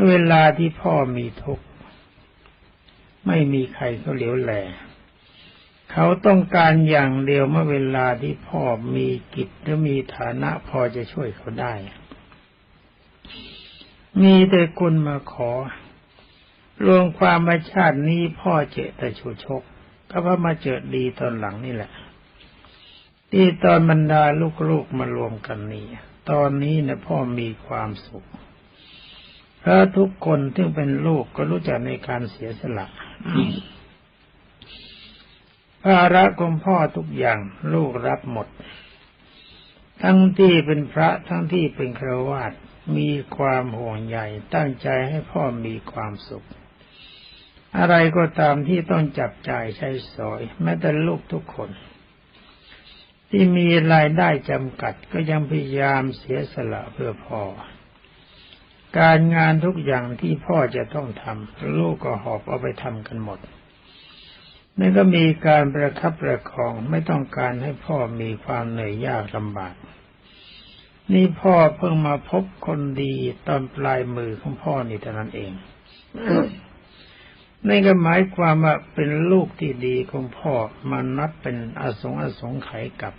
เมื่อเวลาที่พ่อมีทุกข์ไม่มีใครเขาเหลียวแล เขาต้องการอย่างเดียวเมื่อเวลาที่พ่อมีกิจหรือมีฐานะพอจะช่วยเขาได้ มีแต่คุณมาขอ รวมความมาชาตินี้พ่อเจตชูชก ก็เพราะมาเจอดีตอนหลังนี่แหละ ที่ตอนบรรดาลูกๆมารวมกันนี่ตอนนี้เนี่ยพ่อมีความสุข พระทุกคนที่เป็นลูกก็รู้จักในการเสียสละภาระของพ่อทุกอย่างลูกรับหมด ทั้งที่เป็นพระทั้งที่เป็นครวาสมีความห่วงใยตั้งใจให้พ่อมีความสุข อะไรก็ตามที่ต้องจับจ่ายใช้สอย แม้แต่ลูกทุกคน ที่มีรายได้จำกัดก็ยังพยายามเสียสละเพื่อพ่อ การงานทุกอย่างที่พ่อจะต้องทำลูกก็หอบเอาไปทำกันหมดนั่นก็มีการประคับประคองไม่ต้องการให้พ่อมีความเหนื่อยยากลำบาก นี่พ่อเพิ่งมาพบคนดีตอนปลายมือของพ่อนี่เท่านั้นเองนี่ก็หมายความว่าเป็นลูกที่ดีของพ่อมานับเป็นอสงอสงไขยกับ